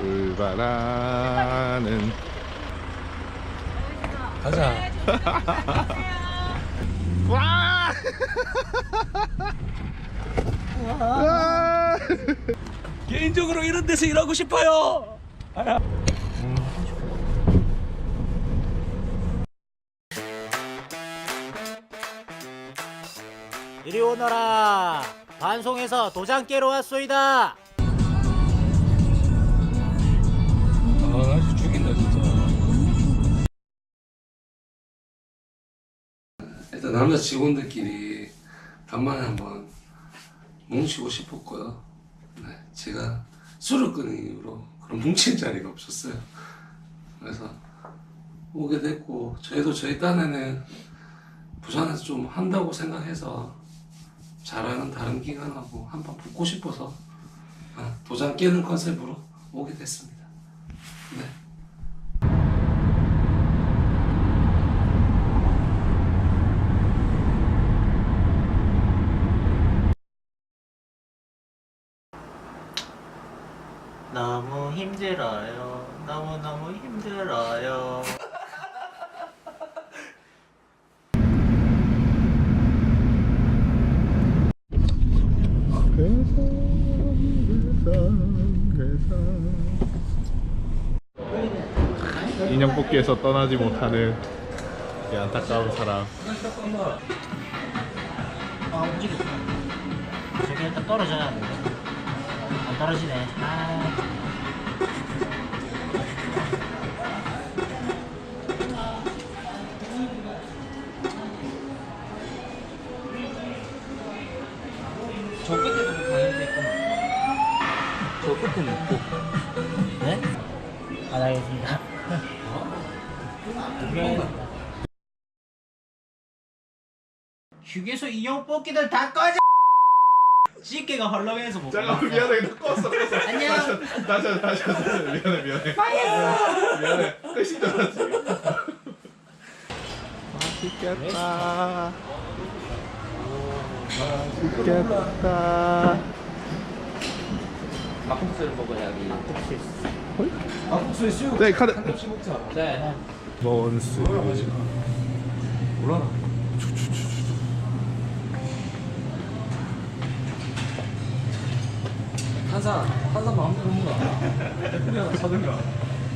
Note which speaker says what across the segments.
Speaker 1: 출발하는
Speaker 2: 가자.
Speaker 1: 와! 와!
Speaker 2: 개인적으로 이런 데서 일하고 싶어요.
Speaker 3: 이리 오너라 반송에서 도장 깨러 왔소이다
Speaker 2: 일단 남자 직원들끼리 간만에 한번 뭉치고 싶었고요. 네, 제가 술을 끊은 이후로 그런 뭉친 자리가 없었어요. 그래서 오게 됐고 저희도 저희 딴에는 부산에서 좀 한다고 생각해서 잘하는 다른 기관하고 한번 붙고 싶어서 아, 도장 깨는 컨셉으로 오게 됐습니다.
Speaker 3: 너무 힘들어요 너무너무 힘들어요
Speaker 1: 인형 뽑기에서 떠나지 못하는 이 안타까운 사람.
Speaker 3: 아 움직여 저기 일단 떨어져야 돼. 안 떨어지네. 아.
Speaker 4: 저 끝에도 뭐 방향제 있구나. 저 끝에는 있고.
Speaker 3: 네? 안 하겠습니다. 휴게소 인형 뽑기들 다 꺼져 찌개가 헐렁해서 못 뽑았어.
Speaker 1: 미안해. 나 껐어 껐어.
Speaker 3: 안녕.
Speaker 1: 다시 하자 다시 하자. 미안해 미안해. 미안해. 끝인 줄 알았지. 맛있겠다. 맛있겠다.
Speaker 4: 막국수를 먹어야지.
Speaker 2: 막국수에 수육
Speaker 1: 네 카드.
Speaker 2: 같이 먹자.
Speaker 4: 네.
Speaker 1: 원스
Speaker 2: 몰라. 한산 한산 마음대로 먹어. 그냥 사든가.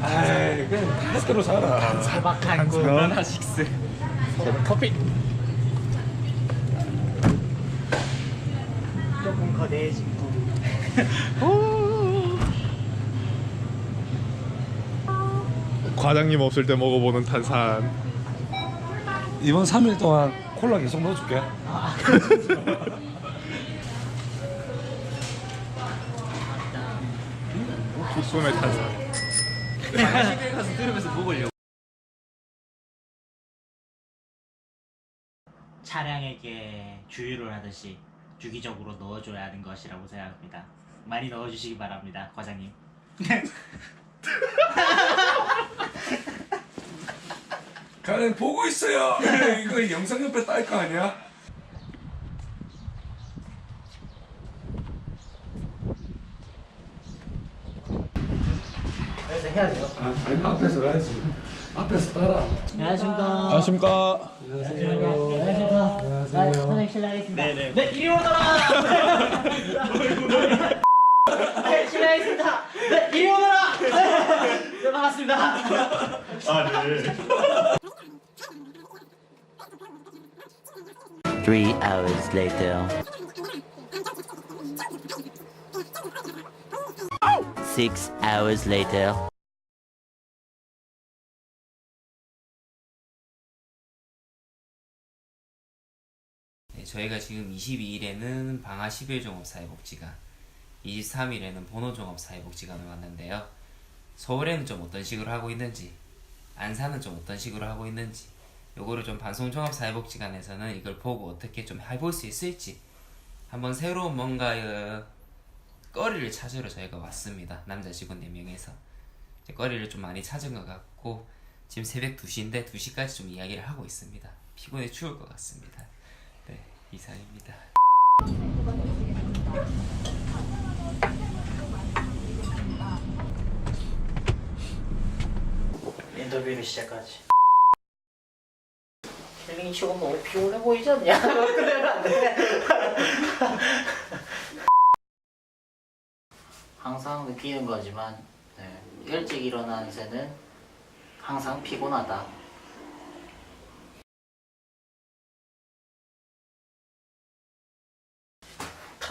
Speaker 2: 아이 그냥 다스로 살아.
Speaker 3: 소박한 거
Speaker 4: 하나식스.
Speaker 1: 커피
Speaker 3: 조금 거대해진 거
Speaker 1: 과장님 없을 때 먹어보는 탄산
Speaker 2: 이번 3일 동안 콜라 계속 넣어줄게.
Speaker 1: 기쁨의 탄산
Speaker 4: 시계 가서 들으면서 먹으려고.
Speaker 3: 차량에게 주유를 하듯이 주기적으로 넣어줘야 하는 것이라고 생각합니다 많이 넣어주시기 바랍니다 과장님
Speaker 2: 가는 보고 있어요. 이거 영상 옆에 딸 거 아니야?
Speaker 3: 그래서 해야 돼요.
Speaker 2: 아, 아니 앞에서 가야지. 앞에서 따라.
Speaker 3: 안녕하십니까.
Speaker 1: 안녕하십니까.
Speaker 3: 안녕하십니까. 아, 선생님 실례하겠습니다. 네네. 네 이리 오너라. 네 실례하겠습니다. 네 이리 오너라. 네 반갑습니다.
Speaker 5: Three hours later. Six hours later.
Speaker 4: 네, 저희가 지금 22일에는 방화 10일 종합사회복지관, 23일에는 본호 종합사회복지관을 왔는데요. 서울에는 좀 어떤 식으로 하고 있는지, 안산은 좀 어떤 식으로 하고 있는지, 요거를 좀 방송 종합사회복지관에서는 이걸 보고 어떻게 좀 해볼 수 있을지, 한번 새로운 뭔가의 거리를 찾으러 저희가 왔습니다. 남자 직원 4명에서. 거리를 좀 많이 찾은 것 같고, 지금 새벽 2시인데 2시까지 좀 이야기를 하고 있습니다. 피곤해 추울 것 같습니다. 네, 이상입니다.
Speaker 3: 인터뷰를 시작하지. 힐링 치고 너무 피곤해 보이지 않냐? 그러면 안 돼. 항상 느끼는 거지만 네, 일찍 일어나는 새는 항상 피곤하다.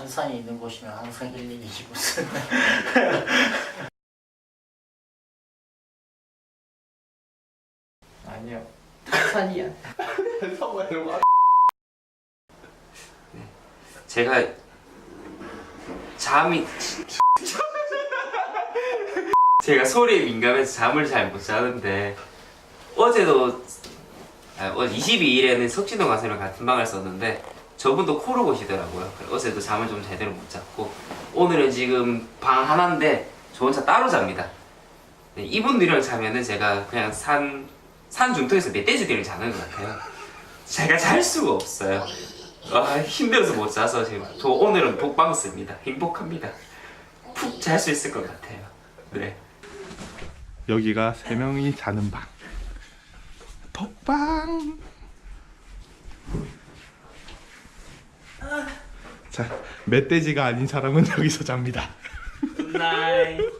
Speaker 3: 탄산이 있는 곳이면 항상 힐링이지 무슨. 아니요. 탄산이야.
Speaker 4: 제가 잠이 제가 소리에 민감해서 잠을 잘 못 자는데 어제도 아, 어제 22일에는 석진호 가수랑 같은 방을 썼는데 저분도 코로 고시더라고요. 그래서 어제도 잠을 좀 제대로 못 잤고 오늘은 지금 방 하나인데 저 혼자 따로 잡니다. 네, 이분들이랑 자면은 제가 그냥 산, 산 중턱에서 멧돼지들이랑 자는 것 같아요. 제가 잘 수가 없어요. 아, 힘들어서 못 자서 지금 저 오늘은 독방 씁니다. 행복합니다. 푹 잘 수 있을 것 같아요. 네.
Speaker 1: 여기가 세 명이 자는 방. 독방. 멧돼지가 아닌 사람은 여기서 잡니다.
Speaker 4: 굿나잇.